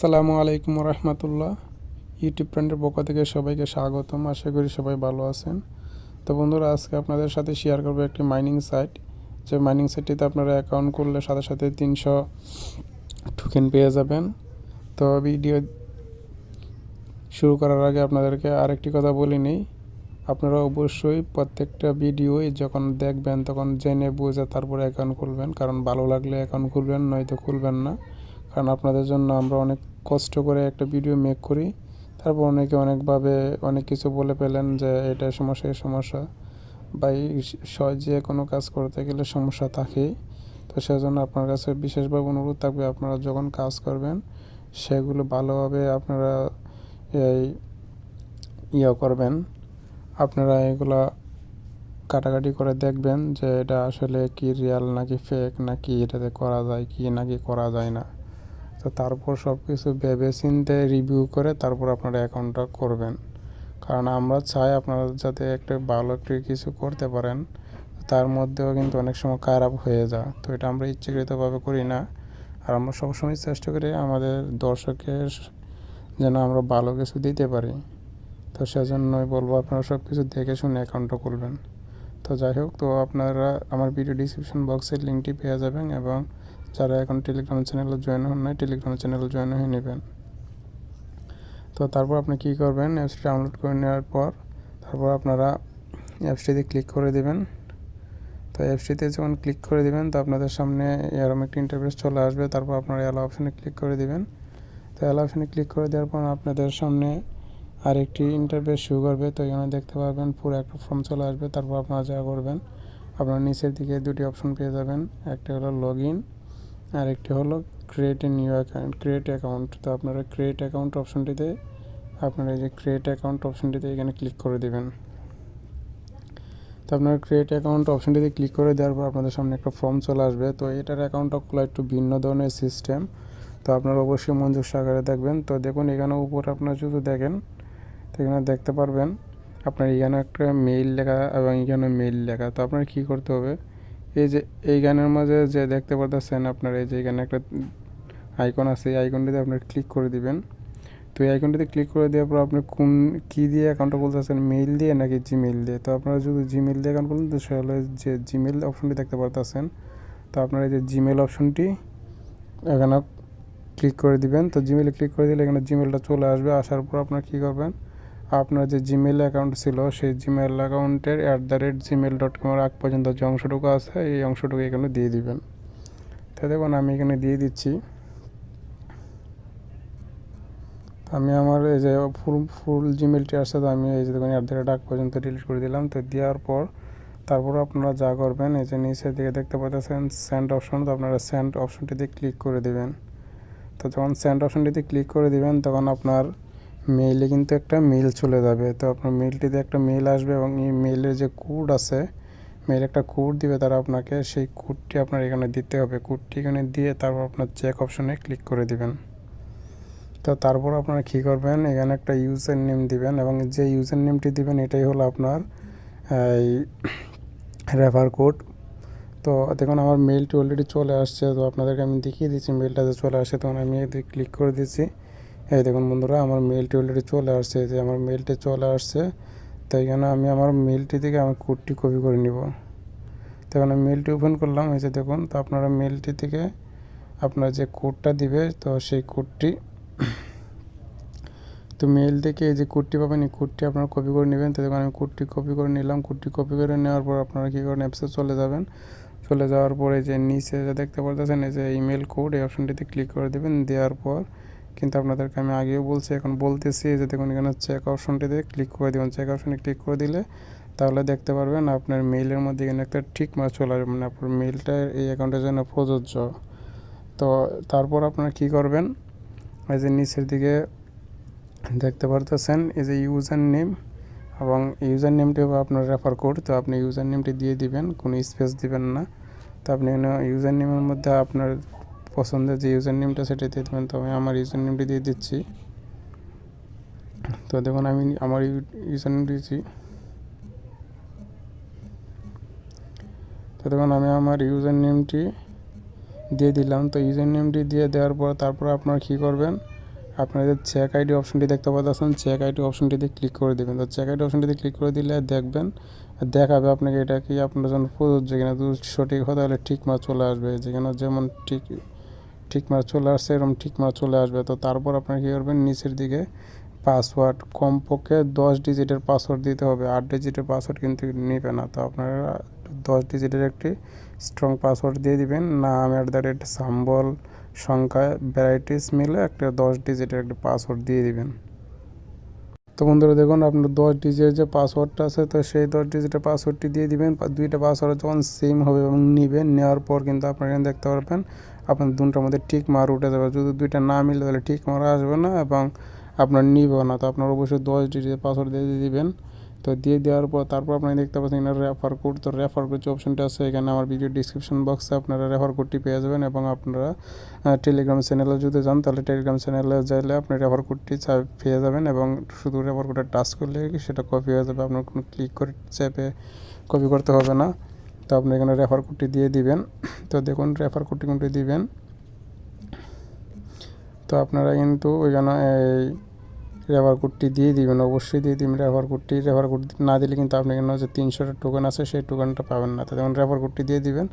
আসসালামু আলাইকুম রহমতুল্লাহ। ইউটিউব ফ্রেন্ডের পক্ষ থেকে সবাইকে স্বাগতম। আশা করি সবাই ভালো আছেন। তো বন্ধুরা, আজকে আপনাদের সাথে শেয়ার করব একটি মাইনিং সাইট যে মাইনিং সাইটটিতে আপনারা অ্যাকাউন্ট করলে সাথে সাথে তিনশো টোকেন পেয়ে যাবেন। তো ভিডিও শুরু করার আগে আপনাদেরকে আরেকটি কথা বলি নিই। আপনারা অবশ্যই প্রত্যেকটা ভিডিওই যখন দেখবেন, তখন জেনে বুঝে তারপরে অ্যাকাউন্ট খুলবেন। কারণ ভালো লাগলে অ্যাকাউন্ট খুলবেন, নয়তো খুলবেন না। কারণ আপনাদের জন্য আমরা অনেক কষ্ট করে একটা ভিডিও মেক করি। তারপর অনেকে অনেকভাবে অনেক কিছু বলে পেলেন যে এটা সমস্যা সমস্যা বা এই যে কোনো কাজ করতে গেলে সমস্যা থাকেই। তো সেজন্য আপনার কাছে বিশেষভাবে অনুরোধ থাকবে, আপনারা যখন কাজ করবেন, সেগুলো ভালোভাবে আপনারা এই ইয়ে করবেন। আপনারা এগুলা কাটাকাটি করে দেখবেন যে এটা আসলে কি রিয়াল নাকি ফেক নাকি এটাতে করা যায় কি, নাকি করা যায় না। তো তারপর সব কিছু ভেবে চিনতে রিভিউ করে তারপর আপনারা অ্যাকাউন্টটা করবেন। কারণ আমরা চাই আপনারা যাতে একটা ভালো একটা কিছু করতে পারেন। তার মধ্যেও কিন্তু অনেক সময় খারাপ হয়ে যায়। তো এটা আমরা ইচ্ছাকৃতভাবে করি না। আর আমরা সবসময় চেষ্টা করি আমাদের দর্শকের যেন আমরা ভালো কিছু দিতে পারি। তো সেজন্যই বলব আপনারা সব কিছু দেখে শুনে অ্যাকাউন্টটা খুলবেন তো যাই হোক, তো আপনারা আমার ভিডিও ডিসক্রিপশন বক্সের লিঙ্কটি পেয়ে যাবেন এবং যারা এখন টেলিগ্রাম চ্যানেলে জয়েন হন নাই টেলিগ্রাম চ্যানেলে জয়েন হয়ে নেবেন। তো তারপর আপনি কী করবেন অ্যাপসটি ডাউনলোড করে নেওয়ার পর তারপর আপনারা অ্যাপসটিতে ক্লিক করে দেবেন। তো অ্যাপসটিতে যখন ক্লিক করে দিবেন, তো আপনাদের সামনে এরকম একটি ইন্টারফেস চলে আসবে। তারপর আপনারা অ্যালো অপশানে ক্লিক করে দিবেন। তো অ্যালো অপশানে ক্লিক করে দেওয়ার পর আপনাদের সামনে আরেকটি ইন্টারফেস শুরু করবে। তো এখানে দেখতে পারবেন পুরো একটা ফর্ম চলে আসবে। তারপর আপনারা যা করবেন, আপনার নিচের দিকে দুটি অপশন পেয়ে যাবেন। একটা হলো লগ ইন আর একটি হলো create a new account create account তো আপনারা ক্রিয়েট অ্যাকাউন্ট অপশনটিতে আপনারা এই যে ক্রিয়েট অ্যাকাউন্ট অপশনটিতে এখানে ক্লিক করে দেবেন। তো আপনারা ক্রিয়েট অ্যাকাউন্ট অপশনটিতে ক্লিক করে দেওয়ার পর আপনাদের সামনে একটা ফর্ম চলে আসবে। তো এটার অ্যাকাউন্টটা খোলা একটু ভিন্ন ধরনের সিস্টেম তো আপনারা অবশ্যই মঞ্জুর সাগরে দেখবেন। তো দেখুন, এখানে উপরে আপনারা যদি দেখেন, তো এখানে দেখতে পারবেন, আপনার এখানে একটা মেইল লেখা এবং এখানে মেইল লেখা। তো আপনার কী করতে হবে? এই যে, এই গানের মাঝে যে দেখতে পারতেছেন আপনার, এই যে এখানে একটা আইকন আছে, এই আইকনটিতে আপনার ক্লিক করে দিবেন। তো এই আইকনটিতে ক্লিক করে দেওয়ার পর আপনি কোন, কী দিয়ে অ্যাকাউন্টটা খুলতেছেন মেইল দিয়ে নাকি জিমেইল দিয়ে? তো আপনারা যদি জিমেইল দিয়ে অ্যাকাউন্ট খুলেন, তো সেগুলো যে জিমেইল অপশনটি দেখতে পারতেছেন, তো আপনারা এই যে জিমেইল অপশনটি এখানে ক্লিক করে দিবেন। তো জিমেইলে ক্লিক করে দিলে এখানে জিমেইলটা চলে আসবে, আসার পর আপনার কী করবেন আপনার যে জিমেল অ্যাকাউন্ট ছিল, সেই জিমেল অ্যাকাউন্টের at the rate Gmail dot কমের আগ পর্যন্ত যে অংশটুকু আছে, এই অংশটুকু এখানে দিয়ে দিবেন। তো দেখুন, আমি এখানে দিয়ে দিচ্ছি। আমি আমার এই যে ফুল ফুল জিমেলটি আসছে, তো আমি এই যে দেখুন অ্যাট দ্য রেট আগ পর্যন্ত ডিলিট করে দিলাম। তো দেওয়ার পর, তারপর আপনারা যা করবেন, এই যে নিচের দিকে দেখতে পাচ্ছেন সেন্ড অপশন তো আপনারা সেন্ড অপশনটিতে ক্লিক করে দেবেন। তো যখন সেন্ড অপশনটিতে ক্লিক করে দিবেন, তখন আপনার মেইলে কিন্তু একটা মেইল চলে যাবে। তো আপনার মেইলটিতে একটা মেইল আসবে এবং এই মেইলের যে কোড আছে, মেইল একটা কোড দিবে তারা আপনাকে, সেই কোডটি আপনার এখানে দিতে হবে। কোডটি এখানে দিয়ে তারপর আপনার চেক অপশনে ক্লিক করে দিবেন। তো তারপর আপনারা কী করবেন, এখানে একটা ইউজার নেম দিবেন এবং যে ইউজার নেমটি দিবেন এটাই হলো আপনার, এই রেফার কোড তো দেখুন আমার মেইলটি অলরেডি চলে আসছে, তো আপনাদেরকে আমি দেখিয়ে দিচ্ছি, মেইলটা যে চলে আসছে, তখন আমি ক্লিক করে দিচ্ছি। এই দেখুন বন্ধুরা, আমার মেলটি অলরেডি চলে আসছে যে আমার মেলটি চলে আসছে তো এখানে আমি আমার মেলটি থেকে আমার কোডটি কপি করে নিব। তখন আমি মেলটি ওপেন করলাম, এই যে দেখুন, তো আপনারা মেলটি থেকে আপনার যে কোডটা দিবে, তো সেই কোডটি তো মেল থেকে এই যে কোডটি পাবেন, এই কোডটি আপনারা কপি করে নেবেন। তো দেখুন, আমি কোডটি কপি করে নিলাম কোডটি কপি করে নেওয়ার পর আপনারা কী করেন অ্যাপসে চলে যাবেন। চলে যাওয়ার পরে যে নিচে যে দেখতে পারতেছেন, এই যে ইমেল কোড এই অপশনটিতে ক্লিক করে দেবেন। দেওয়ার পর কিন্তু আপনাদেরকে আমি আগেও বলছি, এখন বলতেছি যে দেখুন, এখানে চেক অপশনটিতে ক্লিক করে দেবেন। চেক অপশনে ক্লিক করে দিলে তাহলে দেখতে পারবেন আপনার মেইলের মধ্যে এখানে একটা ঠিক মার্ক চলে আসবে মানে আপনার মেইলটা এই অ্যাকাউন্টের জন্য প্রযোজ্য। তো তারপর আপনারা কী করবেন? এই যে নিচের দিকে দেখতে পারতেছেন, এই যে ইউজার নেম এবং ইউজার নেমটি হবে আপনার রেফার কোড তো আপনি ইউজার নেমটি দিয়ে দিবেন, কোনো স্পেস দিবেন না। তো আপনি ইউজার নেমের মধ্যে আপনার পছন্দের যে ইউজার নেমটা সেটা দিয়ে দেবেন। তো আমি আমার ইউজার নেমটি দিয়ে দিচ্ছি। তো দেখুন, আমি আমার ইউজার নেম দিয়েছি। তো দেখুন, আমি আমার ইউজার নেমটি দিয়ে দিলাম। তো ইউজার নেমটি দিয়ে দেওয়ার পর তারপর আপনারা কী করবেন? আপনাদের চেক আইডি অপশনটি দেখতে পাচ্ছেন চেক আইডি অপশনটিতে ক্লিক করে দেবেন। তো চেক আইডি অপশনটিতে ক্লিক করে দিলে দেখবেন, দেখাবে আপনাকে এটা কি আপনার জন্য প্রযোজ্য কিনা। সঠিক হয় তাহলে ঠিক মার চলে আসবে। যেখানে যেমন ঠিক ঠিক মার চলে আসছে এরকম ঠিক মার চলে আসবে। তো তারপর আপনার কী করবেন? নিচের দিকে পাসওয়ার্ড কমপক্ষে দশ ডিজিটের পাসওয়ার্ড দিতে হবে। আট ডিজিটের পাসওয়ার্ড কিন্তু নেবে না। তো আপনারা দশ ডিজিটের একটি স্ট্রং পাসওয়ার্ড দিয়ে দিবেন। নাম অ্যাট দ্য রেট সাম্বল সংখ্যা ভ্যারাইটিস মিলে একটা দশ ডিজিটের একটা পাসওয়ার্ড দিয়ে দিবেন। তো বন্ধুরা দেখুন, আপনার দশ ডিজিটের যে পাসওয়ার্ডটা আছে, তো সেই দশ ডিজিটের পাসওয়ার্ডটি দিয়ে দিবেন। দুইটা পাসওয়ার্ড যখন সেম হবে এবং নেবেন, নেওয়ার পর কিন্তু আপনারা দেখতে পারবেন আপনার দুটার মধ্যে ঠিক মার উঠে যাবে। যদি দুইটা না মিলে তাহলে ঠিক মার আসবে না এবং আপনার নিবেও না। তো আপনার অবশ্যই দশ ডিজিটের পাসওয়ার্ড দিয়ে দিবেন। তো দিয়ে দেওয়ার পর তারপর আপনি দেখতে পাচ্ছেন এখানে রেফার কোড তো রেফার কোড যে অপশনটা আছে, এখানে আমার ভিডিও ডিসক্রিপশন বক্সে আপনারা রেফার কোডটি পেয়ে যাবেন এবং আপনারা টেলিগ্রাম চ্যানেলে যদি যান, তাহলে টেলিগ্রাম চ্যানেলে যাইলে আপনি রেফার কোডটি পেয়ে যাবেন এবং শুধু রেফার কোডে টাচ করলে সেটা কপি হয়ে যাবে। আপনার কোনো ক্লিক করে চেপে কপি করতে হবে না। তো আপনি এখানে রেফার কোডটি দিয়ে দিবেন। তো দেখুন রেফার কোডটি কোনটি দিবেন। তো আপনারা কিন্তু ওইখানে এই রেফার কোডটি দিয়ে দিবেন, অবশ্যই দিয়ে দিবেন রেফার কোডটি রেফার কোড না দিলে কিন্তু আপনি এখানে যে তিনশোটা টোকেন আছে, সেই টোকেনটা পাবেন না। তো যেমন রেফার কোডটি দিয়ে দিবেন।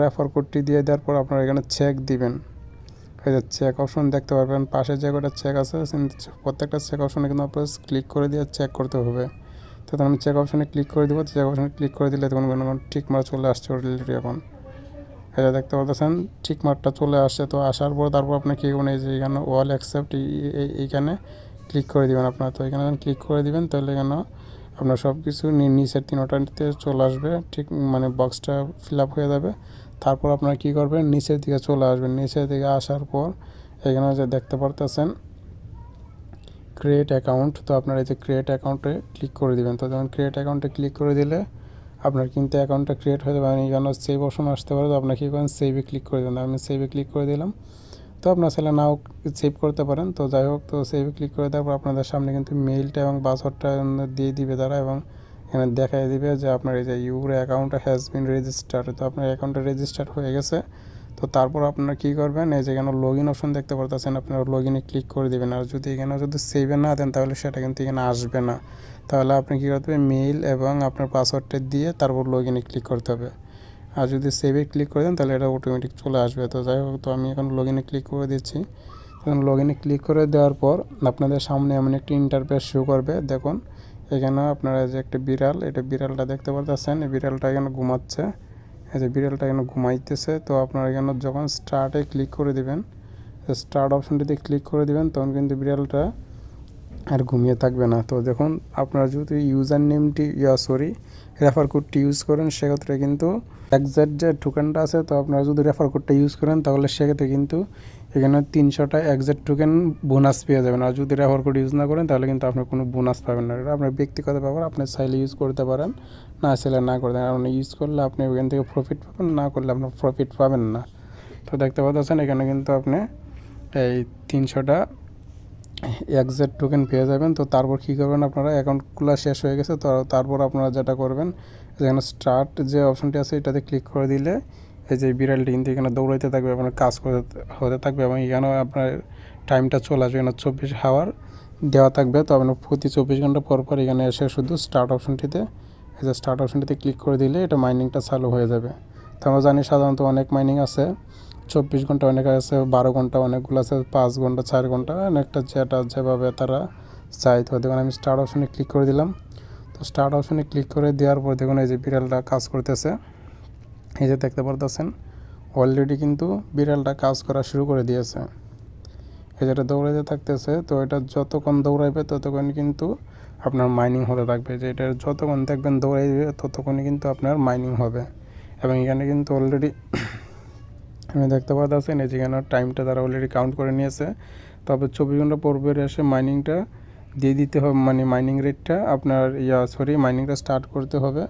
রেফার কোডটি দিয়ে দেওয়ার পর আপনারা এখানে চেক দিবেন। এই যে চেক অপশন দেখতে পারবেন, পাশে যে কটা চেক আছে প্রত্যেকটা চেক অপশনে কিন্তু আপনার ক্লিক করে দিয়ে চেক করতে হবে। তো আমি চেক অপশনে ক্লিক করে দেবো চেক অপশনে ক্লিক করে দিলে তখন ঠিক মার চলে আসছে অলরেডি এখন। এটা দেখতে পাচ্ছেন, ঠিক মারটা চলে আসছে, তো আসার পর তারপর আপনি কী করবেন এই যে এখানে ওয়াল অ্যাকসেপ্ট এইখানে ক্লিক করে দিবেন আপনার। তো এখানে ক্লিক করে দিবেন, তাহলে এখানে আপনার সব কিছু নিচের তিনটাতে চলে আসবে, ঠিক মানে বক্সটা ফিল আপ হয়ে যাবে। তারপর আপনারা কী করবেন, নিচের দিকে চলে আসবেন। নিচের দিকে আসার পর এখানে যে দেখতে পারতেছেন ক্রিয়েট অ্যাকাউন্ট তো আপনার এই যে ক্রিয়েট অ্যাকাউন্টে ক্লিক করে দিবেন। তো যেমন ক্রিয়েট অ্যাকাউন্টে ক্লিক করে দিলে আপনার কিন্তু অ্যাকাউন্টটা ক্রিয়েট হয়ে যাবে। এখানে সেভ অপশন আসতে পারে, তো আপনার কী করেন সেভে ক্লিক করে দেবেন। আমি সেভে ক্লিক করে দিলাম। তো আপনার ছেলে নাও সেভ করতে পারেন। তো যাই হোক, তো সেভে ক্লিক করে দেওয়ার পর আপনাদের সামনে কিন্তু মেইলটা এবং পাসওয়ার্ডটা দিয়ে দিবে তারা এবং এখানে দেখাই দিবে যে আপনার এই যে your account has been register তো আপনার অ্যাকাউন্টটা রেজিস্টার হয়ে গেছে। তো তারপর আপনারা কী করবেন? এই যে এখানে লগ ইন অপশন দেখতে পারতেছেন, আপনারা লগ ইনে ক্লিক করে দেবেন। আর যদি এখানে যদি সেভে না দেন, তাহলে সেটা কিন্তু এখানে আসবে না। তাহলে আপনি কী করতে হবে? মেইল এবং আপনার পাসওয়ার্ডটা দিয়ে তারপর লগ ইনে ক্লিক করতে হবে। আর যদি সেভে ক্লিক করে দেন, তাহলে এটা অটোমেটিক চলে আসবে। তো যাই হোক, তো আমি এখন লগ ইনে ক্লিক করে দিচ্ছি। এখন লগ ইনে ক্লিক করে দেওয়ার পর আপনাদের সামনে এমন একটি ইন্টারফেস শো করবে। দেখুন, এখানে আপনারা যে একটা বিড়াল, এটা বিড়ালটা দেখতে পারতেছেন। এই বিড়ালটা এখানে ঘুমাচ্ছে। এই যে বিড়ালটা এখানে ঘুমাইতেছে, তো আপনারা এখানে যখন স্টার্টে ক্লিক করে দিবেন স্টার্ট অপশনটিতে ক্লিক করে দিবেন, তখন কিন্তু বিড়ালটা আর ঘুমিয়ে থাকবে না। তো দেখুন, আপনারা যদি ইউজার নেমটি ইয়া সরি রেফার কোডটি ইউজ করেন, সেক্ষেত্রে কিন্তু একজ্যাক্ট যে টোকেনটা আছে, তো আপনারা যদি রেফার কোডটা ইউজ করেন, তাহলে সেক্ষেত্রে কিন্তু এখানে তিনশোটা একজ্যাক্ট টোকেন বোনাস পেয়ে যাবেন। আর যদি রেফার কোড ইউজ না করেন, তাহলে কিন্তু আপনি কোনো বোনাস পাবেন না। এটা আপনার ব্যক্তিগত ব্যাপার, আপনি চাইলে ইউজ করতে পারেন, না চাইলে না করতে আপনি ইউজ করলে আপনি ওখান থেকে প্রফিট পাবেন, না করলে আপনার প্রফিট পাবেন না। তো দেখতে পাচ্ছেন, এখানে কিন্তু আপনি এই তিনশোটা একজ্যাক্ট টোকেন পেয়ে যাবেন। তো তারপর কী করবেন আপনারা? অ্যাকাউন্ট খোলা শেষ হয়ে গেছে। তো তারপর আপনারা যেটা করবেন, যেখানে স্টার্ট যে অপশনটি আছে, এটাতে ক্লিক করে দিলে এই যে বিড়ালটি কিন্তু এখানে দৌড়াইতে থাকবে, আপনার কাজ করতে হতে থাকবে এবং এখানে আপনার টাইমটা চলে আসবে এখানে চব্বিশ হাওয়ার দেওয়া থাকবে। তো আপনার প্রতি চব্বিশ ঘণ্টা পর পর এখানে এসে শুধু স্টার্ট অপশনটিতে এই যে স্টার্ট অপশনটিতে ক্লিক করে দিলে এটা মাইনিংটা চালু হয়ে যাবে। তো আমরা জানি সাধারণত অনেক মাইনিং আছে, চব্বিশ ঘণ্টা অনেক আছে, বারো ঘণ্টা অনেকগুলো আছে, পাঁচ ঘণ্টা, চার ঘণ্টা অনেকটা যেটা যেভাবে তারা চাই তো দেখুন আমি স্টার্ট অপশনে ক্লিক করে দিলাম। তো স্টার্ট অপশনে ক্লিক করে দেওয়ার পর দেখুন এই যে বিড়ালটা কাজ করতেছে। এই যে দেখতে পারতেছেন অলরেডি কিন্তু বিড়ালটা কাজ করা শুরু করে দিয়েছে। এই যেটা দৌড়াইতে থাকতেছে, তো এটা যতক্ষণ দৌড়াইবে ততক্ষণ কিন্তু আপনার মাইনিং হতে থাকবে। যে এটা যতক্ষণ দেখবেন দৌড়াইবে ততক্ষণই কিন্তু আপনার মাইনিং হবে। এবং এখানে কিন্তু অলরেডি আমি দেখতে পাচ্ছেন এই যেখানে টাইমটা তারা অলরেডি কাউন্ট করে নিয়েছে। তবে চব্বিশ ঘণ্টা পূর্বের এসে মাইনিংটা দিয়ে দিতে হবে মানে মাইনিং রেটটা আপনার, ইয়া সরি মাইনিংটা স্টার্ট করতে হবে।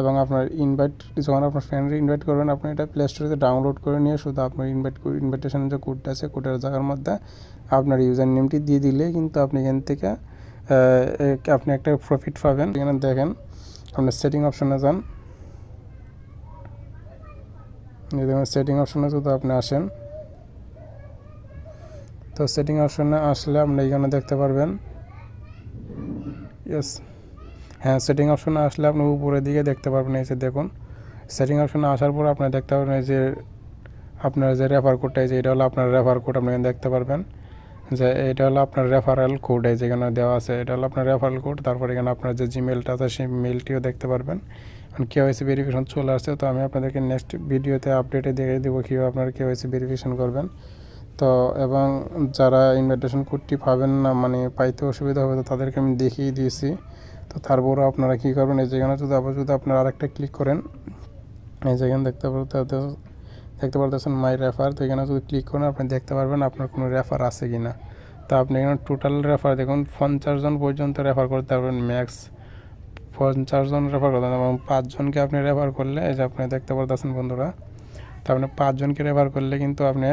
এবং আপনার ইনভাইট যখন আপনার ফ্রেন্ডে ইনভাইট করবেন, আপনি এটা প্লে স্টোরে ডাউনলোড করে নিয়ে শুধু আপনার ইনভাইট ইনভাইটেশনের যে কোডটা আছে কোডের জায়গার মধ্যে আপনার ইউজার নেমটি দিয়ে দিলে কিন্তু আপনি এখান থেকে আপনি একটা প্রফিট পাবেন। এখানে দেখেন, আপনার সেটিং অপশনে যান। সেটিং অপশনে যদি আপনি আসেন, তো সেটিং অপশনে আসলে আপনি এখানে দেখতে পারবেন ইয়েস হ্যাঁ সেটিং অপশনে আসলে আপনি উপরের দিকে দেখতে পারবেন, এই যে দেখুন। সেটিং অপশনে আসার পর আপনি দেখতে পারবেন, এই যে আপনার যে রেফার কোডটা এই যে এটা হলো আপনার রেফার কোড আপনি দেখতে পারবেন যে এটা হলো আপনার রেফারেল কোড এই যেখানে দেওয়া আছে, এটা হলো আপনার রেফারেল কোড তারপর এখানে আপনার যে জিমেলটা আছে, সেই মেলটিও দেখতে পারবেন। কেওয়াইসি ভেরিফিকেশন চলে আসছে, তো আমি আপনাদেরকে নেক্সট ভিডিওতে আপডেটে দেখিয়ে দেবো কীভাবে আপনার আপনারা কেওয়াইসি ভেরিফিকেশন করবেন। তো এবং যারা ইনভাইটেশন কোডটি পাবেন না মানে পাইতে অসুবিধা হবে, তো তাদেরকে আমি দেখিয়ে দিয়েছি। তো তারপরও আপনারা কী করবেন? এই যেখানে যদি আবার যদি আপনারা আরেকটা ক্লিক করেন, এই যেখানে দেখতে পারতে দেখতে পারতেছেন মাই রেফার তো এখানে যদি ক্লিক করেন, আপনি দেখতে পারবেন আপনার কোনো রেফার আছে কি না তো আপনি এখানে টোটাল রেফার দেখুন, পঞ্চাশ জন পর্যন্ত রেফার করতে পারবেন ম্যাক্স পঞ্চাশ জন রেফার করতে এবং পাঁচজনকে আপনি রেফার করলে, এই যে আপনি দেখতে পারতেছেন বন্ধুরা, তো আপনি পাঁচজনকে রেফার করলে কিন্তু আপনি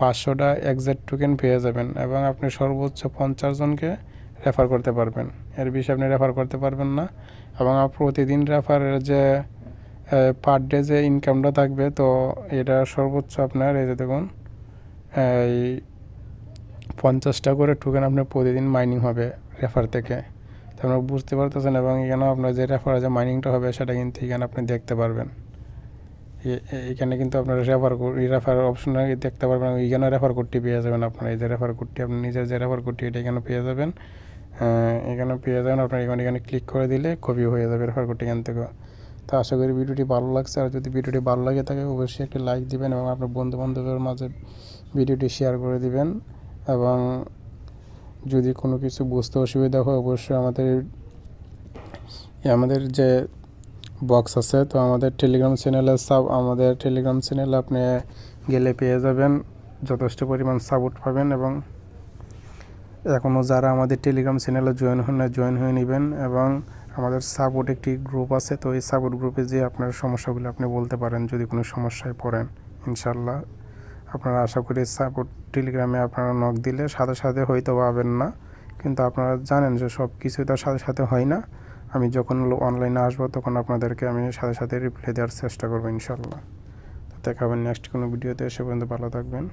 পাঁচশোটা এক্সাক্ট টোকেন পেয়ে যাবেন, এবং আপনি সর্বোচ্চ পঞ্চাশ জনকে রেফার করতে পারবেন। এর বেশি আপনি রেফার করতে পারবেন না। এবং প্রতিদিন রেফারের যে পার ডে যে ইনকামটা থাকবে, তো এটা সর্বোচ্চ আপনার এই যে দেখুন, এই পঞ্চাশটা করে টোকেন আপনার প্রতিদিন মাইনিং হবে রেফার থেকে। তো আপনারা বুঝতে পারতেছেন এবং এখানে আপনার যে রেফার যে মাইনিংটা হবে, সেটা কিন্তু এখানে আপনি দেখতে পারবেন। এখানে কিন্তু আপনার রেফার রেফার অপশনে দেখতে পারবেন। এখানে রেফার কোডটি পেয়ে যাবেন আপনার। এই যে রেফার কোডটি আপনি নিজের যে রেফার কোডটি এটা এখানে পেয়ে যাবেন। এখানে পেয়ে যাবেন। আপনার এখানে এখানে ক্লিক করে দিলে কপি হয়ে যাবে রেফার কোডটি এখান থেকে। তো আশা করি ভিডিওটি ভালো লাগছে। আর যদি ভিডিওটি ভালো লাগে থাকে, অবশ্যই একটি লাইক দিবেন এবং আপনার বন্ধু বান্ধবের মাঝে ভিডিওটি শেয়ার করে দিবেন। এবং যদি কোনো কিছু বুঝতে অসুবিধা হয়, অবশ্যই আমাদের আমাদের যে বক্স আছে, তো আমাদের টেলিগ্রাম চ্যানেলে সাব আমাদের টেলিগ্রাম চ্যানেলে আপনি গেলে পেয়ে যাবেন। যথেষ্ট পরিমাণ সাপোর্ট পাবেন এবং এখনও যারা আমাদের টেলিগ্রাম চ্যানেলে জয়েন হন না জয়েন হয়ে নেবেন এবং আমাদের সাপোর্ট একটি গ্রুপ আছে, তো এই সাপোর্ট গ্রুপে যে আপনার সমস্যাগুলো আপনি বলতে পারেন যদি কোনো সমস্যায় পড়েন ইনশাল্লাহ আপনারা আশা করি সাপোর্ট টেলিগ্রামে আপনারা নক দিলে সাথে সাথে হয়তো পাবেন না, কিন্তু আপনারা জানেন যে সব কিছু তার সাথে সাথে হয় না। আমি যখন অনলাইনে আসব তখন আপনাদেরকে আমি সাথে সাথে রিপ্লাই দেওয়ার চেষ্টা করব ইনশাল্লাহ তো দেখাবেন নেক্সট কোনো ভিডিওতে এসে পর্যন্ত ভালো থাকবেন।